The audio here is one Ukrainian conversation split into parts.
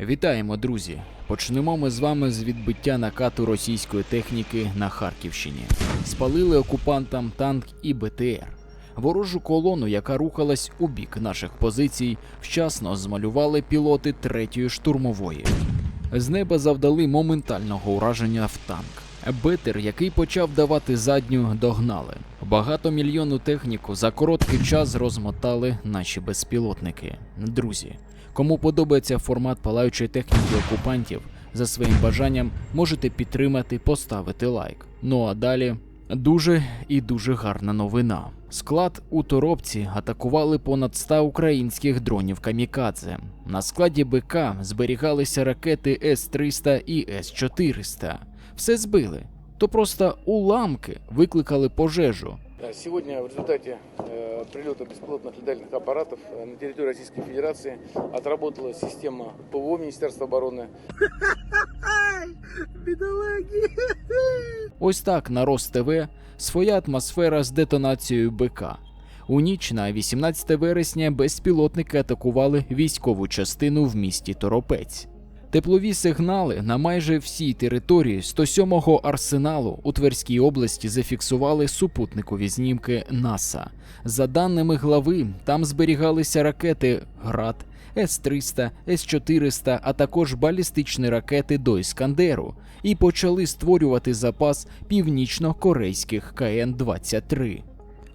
Вітаємо, друзі! Почнемо ми з вами з відбиття накату російської техніки на Харківщині. Спалили окупантам танк і БТР. Ворожу колону, яка рухалась у бік наших позицій, вчасно змалювали пілоти третьої штурмової. З неба завдали моментального ураження в танк. Бетер, який почав давати задню, догнали. Багатомільйонну техніку за короткий час розмотали наші безпілотники. Друзі, кому подобається формат палаючої техніки окупантів, за своїм бажанням можете підтримати, поставити лайк. Ну а далі дуже і дуже гарна новина. Склад у Торопці атакували понад 100 українських дронів камікадзе. На складі БК зберігалися ракети С-300 і С-400. Все збили. То просто уламки викликали пожежу. Да, Сегодня в результате э, прилета беспилотных летательных аппаратов э, на территории Российской Федерации отработала система ПВО Министерства обороны. Ось так на Рос ТВ своя атмосфера з детонацією БК. У ніч на 18 вересня безпілотники атакували військову частину в місті Торопець. Теплові сигнали на майже всій території 107-го арсеналу у Тверській області зафіксували супутникові знімки НАСА. За даними глави, там зберігалися ракети ГРАД, С-300, С-400, а також балістичні ракети до Іскандеру, і почали створювати запас північно-корейських КН-23.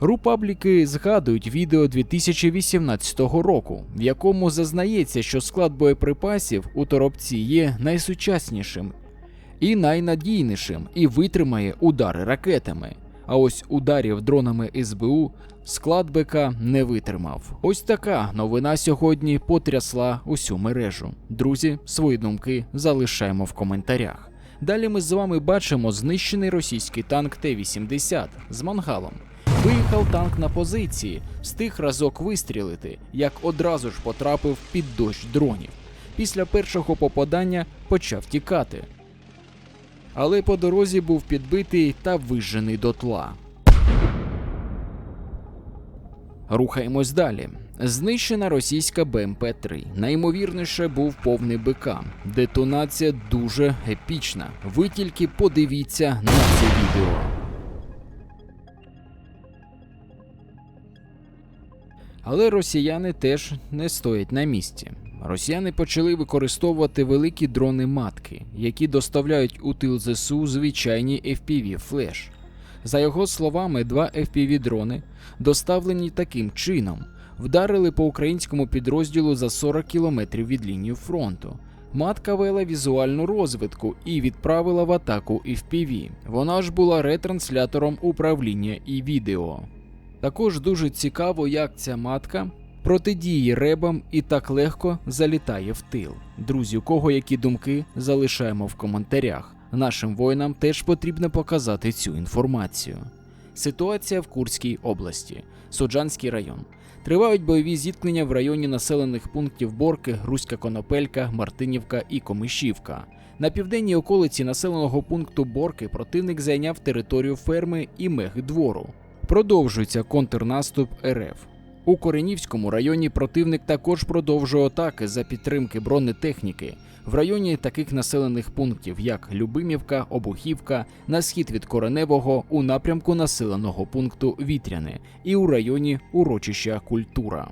Рупабліки згадують відео 2018 року, в якому зазнається, що склад боєприпасів у торопці є найсучаснішим і найнадійнішим і витримає удари ракетами. А ось ударів дронами СБУ склад БК не витримав. Ось така новина сьогодні потрясла усю мережу. Друзі, свої думки залишаємо в коментарях. Далі ми з вами бачимо знищений російський танк Т-80 з мангалом. Виїхав танк на позиції, встиг разок вистрілити, як одразу ж потрапив під дощ дронів. Після першого попадання почав тікати. Але по дорозі був підбитий та вижений дотла. Рухаємось далі. Знищена російська БМП-3. Найімовірніше був повний БК. Детонація дуже епічна. Ви тільки подивіться на це відео. Але росіяни теж не стоять на місці. Росіяни почали використовувати великі дрони матки, які доставляють у тил ЗСУ звичайні FPV флеш. За його словами, два FPV дрони, доставлені таким чином, вдарили по українському підрозділу за 40 кілометрів від лінії фронту. Матка вела візуальну розвитку і відправила в атаку FPV. Вона ж була ретранслятором управління і відео. Також дуже цікаво, як ця матка протидіє ребам і так легко залітає в тил. Друзі, у кого які думки, залишаємо в коментарях. Нашим воїнам теж потрібно показати цю інформацію. Ситуація в Курській області, Суджанський район. Тривають бойові зіткнення в районі населених пунктів Борки, Грузька Конопелька, Мартинівка і Комишівка. На південній околиці населеного пункту Борки противник зайняв територію ферми і мехдвору. Продовжується контрнаступ РФ. У Коренівському районі противник також продовжує атаки за підтримки бронетехніки в районі таких населених пунктів, як Любимівка, Обухівка, на схід від Кореневого у напрямку населеного пункту Вітряне і у районі урочища Культура.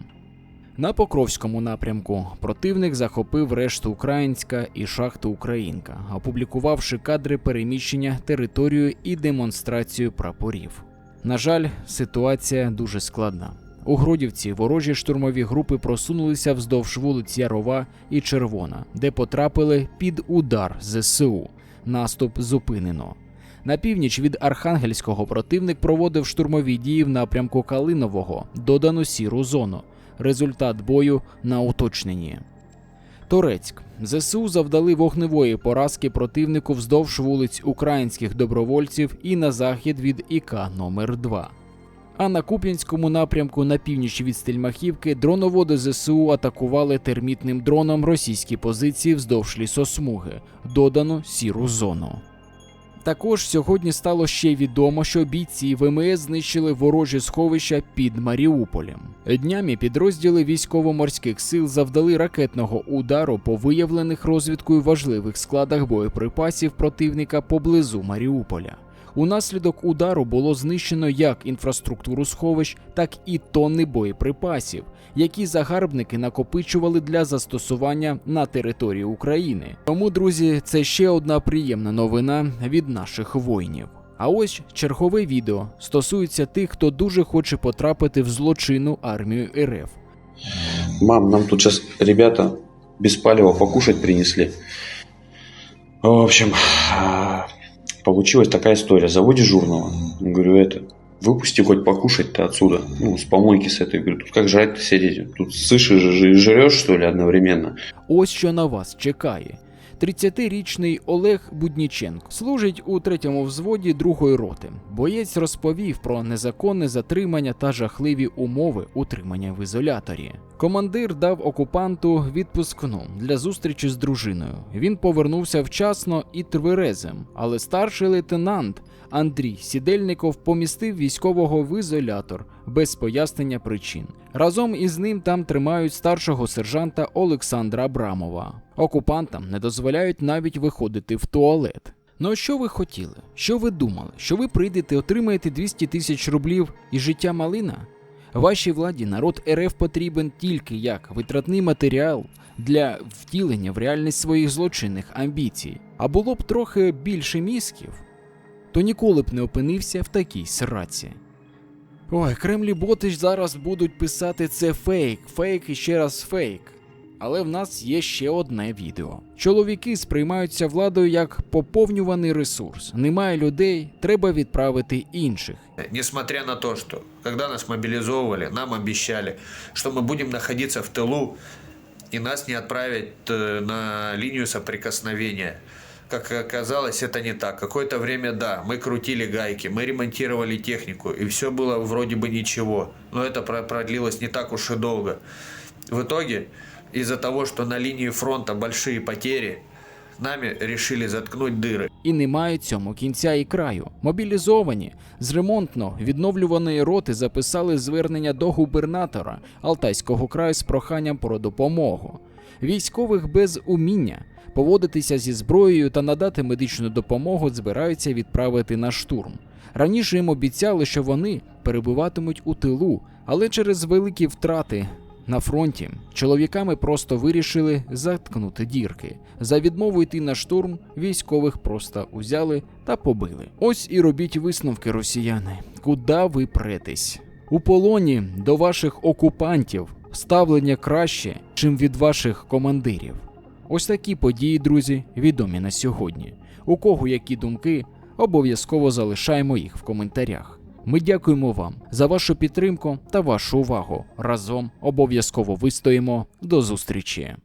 На Покровському напрямку противник захопив решту Українська і шахту Українка, опублікувавши кадри переміщення територію і демонстрацію прапорів. На жаль, ситуація дуже складна. У Гродівці ворожі штурмові групи просунулися вздовж вулиць Ярова і Червона, де потрапили під удар ЗСУ. Наступ зупинено. На північ від Архангельського противник проводив штурмові дії в напрямку Калинового, додану сіру зону. Результат бою на уточненні. Торецьк. ЗСУ завдали вогневої поразки противнику вздовж вулиць українських добровольців і на захід від ІК номер 2 А на Куп'янському напрямку на північ від Стельмахівки дроноводи ЗСУ атакували термітним дроном російські позиції вздовж лісосмуги, додану сіру зону. Також сьогодні стало ще відомо, що бійці ВМС знищили ворожі сховища під Маріуполем. Днями підрозділи військово-морських сил завдали ракетного удару по виявлених розвідкою важливих складах боєприпасів противника поблизу Маріуполя. Унаслідок удару було знищено як інфраструктуру сховищ, так і тонни боєприпасів, які загарбники накопичували для застосування на території України. Тому, друзі, це ще одна приємна новина від наших воїнів. А ось чергове відео стосується тих, хто дуже хоче потрапити в злочинну армію РФ. Мам, нам тут сейчас ребята без палева покушать принесли. В общем, получилась такая история. Зову дежурного. Говорю, это, выпусти хоть покушать-то отсюда. Ну, с помойки с этой. Говорю, тут как жрать-то сидеть? Тут сышишь и жрешь, что ли, одновременно? Ось що на вас чекає. 30-річний Олег Будніченко служить у третьому взводі другої роти. Боєць розповів про незаконне затримання та жахливі умови утримання в ізоляторі. Командир дав окупанту відпускну для зустрічі з дружиною. Він повернувся вчасно і тверезим, але старший лейтенант Андрій Сідельников помістив військового в ізолятор без пояснення причин. Разом із ним там тримають старшого сержанта Олександра Абрамова. Окупантам не дозволяють навіть виходити в туалет. Ну а що ви хотіли? Що ви думали? Що ви прийдете, отримаєте 200 тисяч рублів і життя малина? Вашій владі народ РФ потрібен тільки як витратний матеріал для втілення в реальність своїх злочинних амбіцій. А було б трохи більше мізків, то ніколи б не опинився в такій сраці. Ой, кремлі боти ж зараз будуть писати це фейк, фейк і ще раз фейк. Але в нас є ще одне відео. Чоловіки сприймаються владою як поповнюваний ресурс. Немає людей, треба відправити інших. Несмотря на то, что когда нас мобилизовывали, нам обещали, что мы будем находиться в тылу и нас не отправят э, на линию соприкосновения. Как оказалось, это не так. Какое-то время, да, мы крутили гайки, мы ремонтировали технику, и все было вроде бы ничего. Но это про- продлилось не так уж и долго. В итоге, из-за того, что на линии фронта большие потери, нами решили заткнуть дыры. І немає цьому кінця і краю. Мобілізовані з ремонтно відновлюваної роти записали звернення до губернатора Алтайського краю з проханням про допомогу. Військових без уміння поводитися зі зброєю та надати медичну допомогу збираються відправити на штурм. Раніше їм обіцяли, що вони перебуватимуть у тилу, але через великі втрати на фронті чоловіками просто вирішили заткнути дірки. За відмову йти на штурм військових просто узяли та побили. Ось і робіть висновки, росіяни. Куда ви претесь? У полоні до ваших окупантів ставлення краще, чим від ваших командирів. Ось такі події, друзі, відомі на сьогодні. У кого які думки, обов'язково залишаємо їх в коментарях. Ми дякуємо вам за вашу підтримку та вашу увагу. Разом обов'язково вистоїмо. До зустрічі!